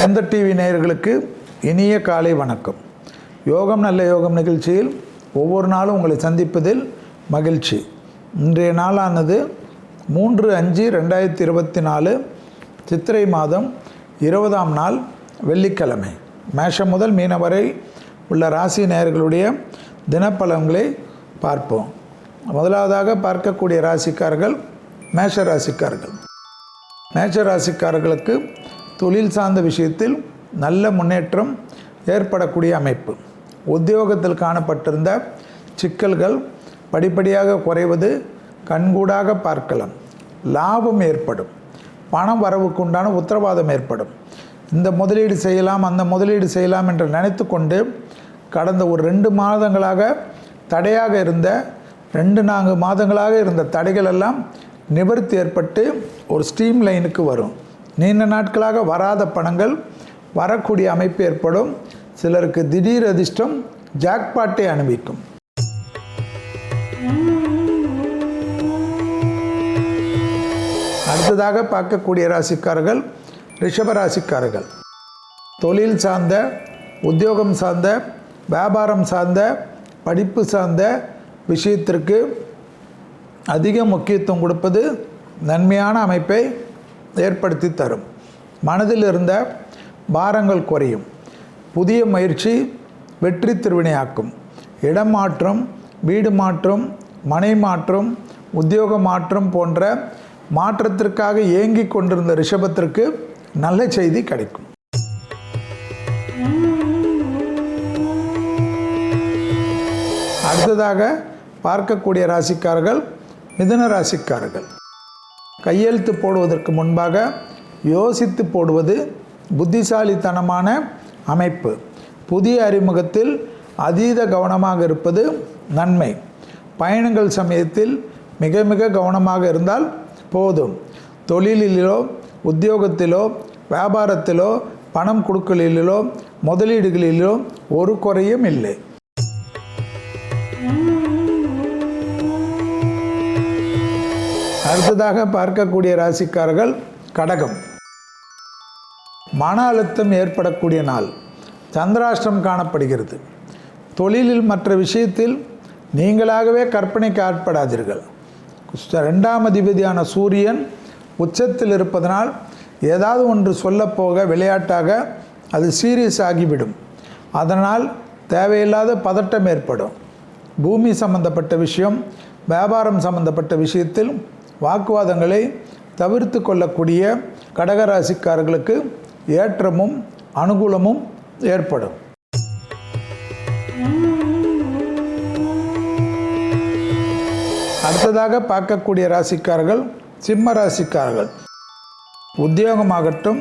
சொந்த டிவி நேயர்களுக்கு இனிய காலை வணக்கம். யோகம் நல்ல யோகம் நிகழ்ச்சியில் ஒவ்வொரு நாளும் உங்களை சந்திப்பதில் மகிழ்ச்சி. இன்றைய நாளானது மூன்று அஞ்சு ரெண்டாயிரத்தி இருபத்தி நாலு சித்திரை மாதம் இருபதாம் நாள் வெள்ளிக்கிழமை. மேஷம் முதல் மீன வரை உள்ள ராசி நேயர்களுடைய தினப்பலன்களை பார்ப்போம். முதலாவதாக பார்க்கக்கூடிய ராசிக்காரர்கள் மேஷ ராசிக்காரர்கள். மேஷ ராசிக்காரர்களுக்கு தொழில் சார்ந்த விஷயத்தில் நல்ல முன்னேற்றம் ஏற்படக்கூடிய அமைப்பு. உத்தியோகத்தில் காணப்பட்டிருந்த சிக்கல்கள் படிப்படியாக குறைவது கண்கூடாக பார்க்கலாம். லாபம் ஏற்படும். பணம் வரவுக்குண்டான உத்தரவாதம் ஏற்படும். இந்த முதலீடு செய்யலாம் அந்த முதலீடு செய்யலாம் என்று நினைத்து கொண்டு கடந்த ஒரு ரெண்டு மாதங்களாக தடையாக இருந்த ரெண்டு நான்கு மாதங்களாக இருந்த தடைகள் எல்லாம் நிவர்த்தி ஏற்பட்டு ஒரு ஸ்ட்ரீம் லைனுக்கு வரும். நீண்ட நாட்களாக வராத பணங்கள் வரக்கூடிய அமைப்பு ஏற்படும். சிலருக்கு திடீர் அதிர்ஷ்டம் ஜாக்பாட்டை அனுபவிக்கும். அடுத்ததாக பார்க்கக்கூடிய ராசிக்காரர்கள் ரிஷப ராசிக்காரர்கள். தொழில் சார்ந்த உத்தியோகம் சார்ந்த வியாபாரம் சார்ந்த படிப்பு சார்ந்த விஷயத்திற்கு அதிக முக்கியத்துவம் கொடுப்பது நன்மையான அமைப்பை ஏற்படுத்தி தரும். மனதில் இருந்த பாரங்கள் குறையும். புதிய முயற்சி வெற்றி திருவினையாக்கும். இடம் மாற்றம் வீடு மாற்றம் மனை மாற்றம் உத்தியோக மாற்றம் போன்ற மாற்றத்திற்காக ஏங்கிக் கொண்டிருந்த ரிஷபத்திற்கு நல்ல செய்தி கிடைக்கும். அடுத்ததாக பார்க்கக்கூடிய ராசிக்காரர்கள் மிதன ராசிக்காரர்கள். கையெழுத்து போடுவதற்கு முன்பாக யோசித்து போடுவது புத்திசாலித்தனமான அமைப்பு. புதிய அறிமுகத்தில் அதீத கவனமாக இருப்பது நன்மை. பயணங்கள் சமயத்தில் மிக மிக கவனமாக இருந்தால் போதும். தொழிலிலோ உத்தியோகத்திலோ வியாபாரத்திலோ பணம் கொடுக்கலிலோ முதலீடுகளிலோ ஒரு குறையும் இல்லை. அடுத்ததாக பார்க்கக்கூடிய ராசிக்காரர்கள் கடகம். மன அழுத்தம் ஏற்படக்கூடிய நாள். சந்திராஷ்டிரம் காணப்படுகிறது. தொழிலில் மற்ற விஷயத்தில் நீங்களாகவே கற்பனைக்கு ஆட்படாதீர்கள். ரெண்டாம் அதிபதியான சூரியன் உச்சத்தில் இருப்பதனால் ஏதாவது ஒன்று சொல்லப்போக விளையாட்டாக அது சீரியஸ் ஆகிவிடும். அதனால் தேவையில்லாத பதட்டம் ஏற்படும். பூமி சம்பந்தப்பட்ட விஷயம் வியாபாரம் சம்பந்தப்பட்ட விஷயத்தில் வாக்குவாதங்களை தவிர்த்து கொள்ளக்கூடிய கடகராசிக்காரர்களுக்கு ஏற்றமும் அனுகூலமும் ஏற்படும். அடுத்ததாக பார்க்கக்கூடிய ராசிக்காரர்கள் சிம்ம ராசிக்காரர்கள். உத்தியோகமாகட்டும்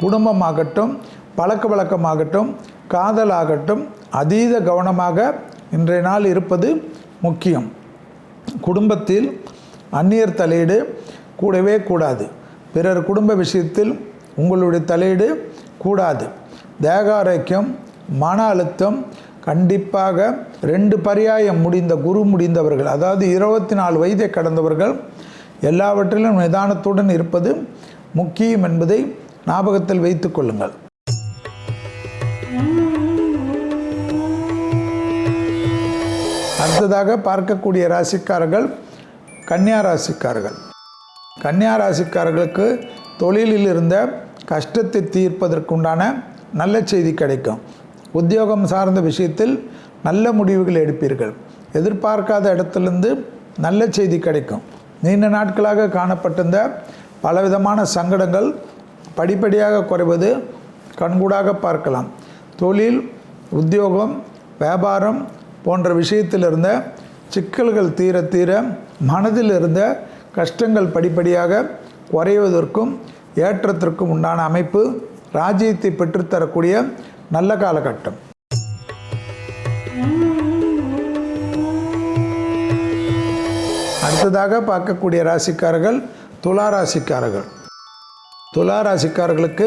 குடும்பமாகட்டும் பழக்க வழக்கமாகட்டும் காதலாகட்டும் அதீத கவனமாக இன்றைய நாள் இருப்பது முக்கியம். குடும்பத்தில் அந்நியர் தலையீடு கூடவே கூடாது. பிறர் குடும்ப விஷயத்தில் உங்களுடைய தலையீடு கூடாது. தேகாரோக்கியம் மன அழுத்தம் கண்டிப்பாக ரெண்டு பரியாயம் முடிந்த குரு முடிந்தவர்கள் அதாவது இருபத்தி நாலு வயதை கடந்தவர்கள் எல்லாவற்றிலும் நிதானத்துடன் இருப்பது முக்கியம் என்பதை ஞாபகத்தில் வைத்துக் கொள்ளுங்கள். அடுத்ததாக பார்க்கக்கூடிய ராசிக்காரர்கள் கன்னியா ராசிக்காரர்கள் கன்னியா ராசிக்காரர்களுக்கு தொழிலில் இருந்த கஷ்டத்தை தீர்ப்பதற்குண்டான நல்ல செய்தி கிடைக்கும். உத்தியோகம் சார்ந்த விஷயத்தில் நல்ல முடிவுகள் எடுப்பீர்கள். எதிர்பார்க்காத இடத்துலேருந்து நல்ல செய்தி கிடைக்கும். நீண்ட நாட்களாக காணப்பட்டிருந்த பலவிதமான சங்கடங்கள் படிப்படியாக குறைவது கண்கூடாக பார்க்கலாம். தொழில் உத்தியோகம் வியாபாரம் போன்ற விஷயத்திலிருந்த சிக்கல்கள் தீர தீர மனதில் இருந்த கஷ்டங்கள் படிப்படியாக குறைவதற்கும் ஏற்றத்திற்கும் உண்டான அமைப்பு ராஜ்யத்தை பெற்றுத்தரக்கூடிய நல்ல காலகட்டம். அடுத்ததாக பார்க்கக்கூடிய ராசிக்காரர்கள் துலா ராசிக்காரர்கள். துலா ராசிக்காரர்களுக்கு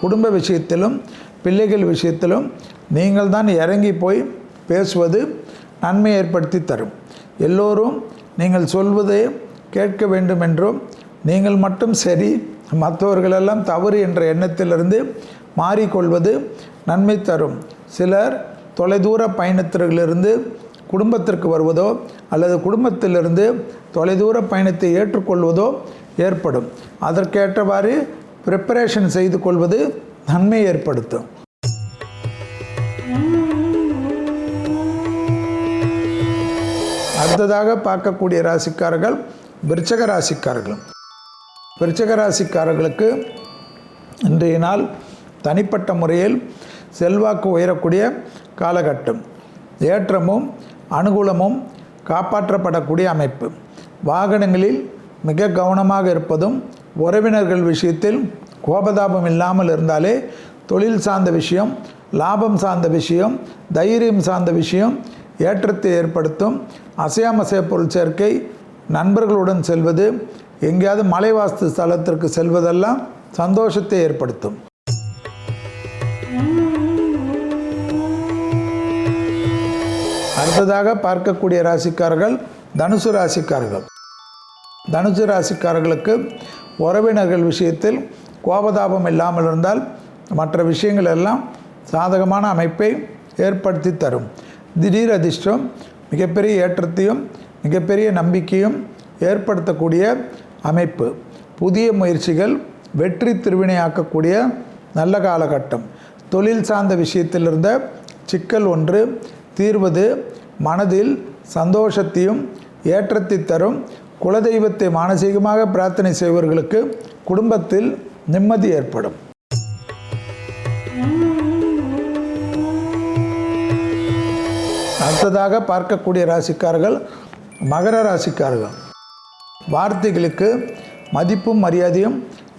குடும்ப விஷயத்திலும் பிள்ளைகள் விஷயத்திலும் நீங்கள் தான் இறங்கி போய் பேசுவது நன்மை ஏற்படுத்தி தரும். எல்லோரும் நீங்கள் சொல்வதை கேட்க வேண்டும் என்றும் நீங்கள் மட்டும் சரி மற்றவர்களெல்லாம் தவறு என்ற எண்ணத்திலிருந்து மாறிக்கொள்வது நன்மை தரும். சிலர் தொலைதூர பயணத்திலிருந்து குடும்பத்திற்கு வருவதோ அல்லது குடும்பத்திலிருந்து தொலைதூர பயணத்தை ஏற்றுக்கொள்வதோ ஏற்படும். அதற்கேற்றவாறு ப்ரிப்பரேஷன் செய்து கொள்வது நன்மை ஏற்படுத்தும். அடுத்ததாக பார்க்கக்கூடிய ராசிக்காரர்கள் விருச்சக ராசிக்காரர்கள் விருச்சக ராசிக்காரர்களுக்கு இன்றைய நாள் தனிப்பட்ட முறையில் செல்வாக்கு உயரக்கூடிய காலகட்டம். ஏற்றமும் அனுகூலமும் காப்பாற்றப்படக்கூடிய அமைப்பு. வாகனங்களில் மிக கவனமாக இருப்பதும் உறவினர்கள் விஷயத்தில் கோபதாபம் இல்லாமல் இருந்தாலே தொழில் சார்ந்த விஷயம் லாபம் சார்ந்த விஷயம் தைரியம் சார்ந்த விஷயம் ஏற்றத்தை ஏற்படுத்தும் அசையாமசைய பொருள் சேர்க்கை நண்பர்களுடன் செல்வது எங்கேயாவது மலைவாஸ்து ஸ்தலத்திற்கு செல்வதெல்லாம் சந்தோஷத்தை ஏற்படுத்தும். அடுத்ததாக பார்க்கக்கூடிய ராசிக்காரர்கள் தனுசு ராசிக்காரர்கள். தனுசு ராசிக்காரர்களுக்கு உறவினர்கள் விஷயத்தில் கோபதாபம் இல்லாமல் இருந்தால் மற்ற விஷயங்கள் எல்லாம் சாதகமான அமைப்பை ஏற்படுத்தி தரும். திடீர் அதிர்ஷ்டம் மிகப்பெரிய ஏற்றத்தையும் மிகப்பெரிய நம்பிக்கையும் ஏற்படுத்தக்கூடிய அமைப்பு. புதிய முயற்சிகள் வெற்றி திருவினையாக்கக்கூடிய நல்ல காலகட்டம். தொழில் சார்ந்த விஷயத்தில் இருந்த சிக்கல் ஒன்று தீர்வது மனதில் சந்தோஷத்தையும் ஏற்றத்தை தரும் குலதெய்வத்தை மானசீகமாக பிரார்த்தனை செய்வர்களுக்கு குடும்பத்தில் நிம்மதி ஏற்படும். அடுத்ததாக பார்க்கக்கூடிய ராசிக்காரர்கள் மகர ராசிக்காரர்கள். வார்த்தைகளுக்கு மதிப்பும் மரியாதையும்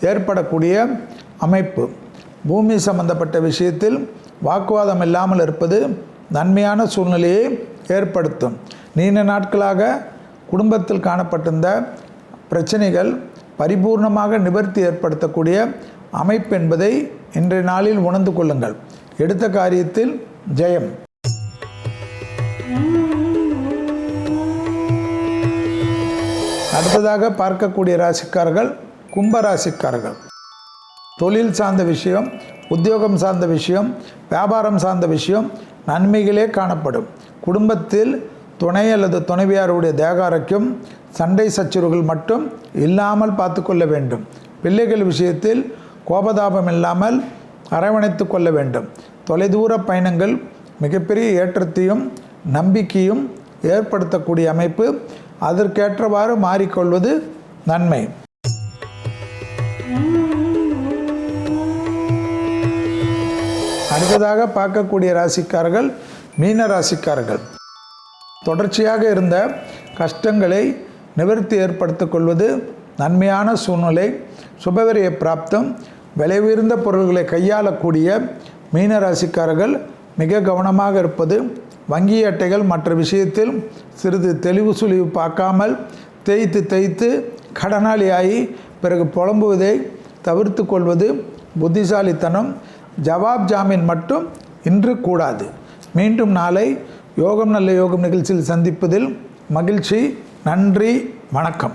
ஏற்படக்கூடிய அமைப்பு. பூமி சம்பந்தப்பட்ட விஷயத்தில் வாக்குவாதம் இல்லாமல் இருப்பது நன்மையான சூழ்நிலையை ஏற்படுத்தும். நீண்ட நாட்களாக குடும்பத்தில் காணப்பட்டிருந்த பிரச்சனைகள் பரிபூர்ணமாக நிவர்த்தி ஏற்படுத்தக்கூடிய அமைப்பு என்பதை இன்றைய நாளில் உணர்ந்து கொள்ளுங்கள். எடுத்த காரியத்தில் ஜெயம். அடுத்ததாக பார்க்கக்கூடிய ராசிக்காரர்கள் கும்பராசிக்காரர்கள் தொழில் சார்ந்த விஷயம் உத்தியோகம் சார்ந்த விஷயம் வியாபாரம் சார்ந்த விஷயம் நன்மைகளே காணப்படும். குடும்பத்தில் துணை அல்லது துணைவியாருடைய தேகாரக்கும் சண்டை சச்சுறுகள் மட்டும் இல்லாமல் பார்த்து கொள்ள வேண்டும். பிள்ளைகள் விஷயத்தில் கோபதாபம் இல்லாமல் அரவணைத்து கொள்ள வேண்டும். தொலைதூர பயணங்கள் மிகப்பெரிய ஏற்றத்தையும் நம்பிக்கையும் ஏற்படுத்தக்கூடிய அமைப்பு அதற்கேற்றவாறு மாறிக்கொள்வது நன்மை. அடுத்ததாக பார்க்கக்கூடிய ராசிக்காரர்கள் மீன ராசிக்காரர்கள். தொடர்ச்சியாக இருந்த கஷ்டங்களை நிவர்த்தி ஏற்படுத்திக் கொள்வது நன்மையான சூழ்நிலை. சுபவரிய பிராப்தம் விலை உயர்ந்த பொருள்களை கையாளக்கூடிய மீன ராசிக்காரர்கள் மிக கவனமாக இருப்பது வங்கி அட்டைகள் மற்ற விஷயத்தில் சிறிது தெளிவு சுழிவு பார்க்காமல் தேய்த்து தேய்த்து கடனாளியாகி பிறகு புலம்புவதை தவிர்த்து கொள்வது புத்திசாலித்தனம் ஜவாப் ஜாமீன் மட்டும் இன்று கூடாது. மீண்டும் நாளை யோகம் நல்ல யோகம் நிகழ்ச்சியில் சந்திப்பதில் மகிழ்ச்சி. நன்றி. வணக்கம்.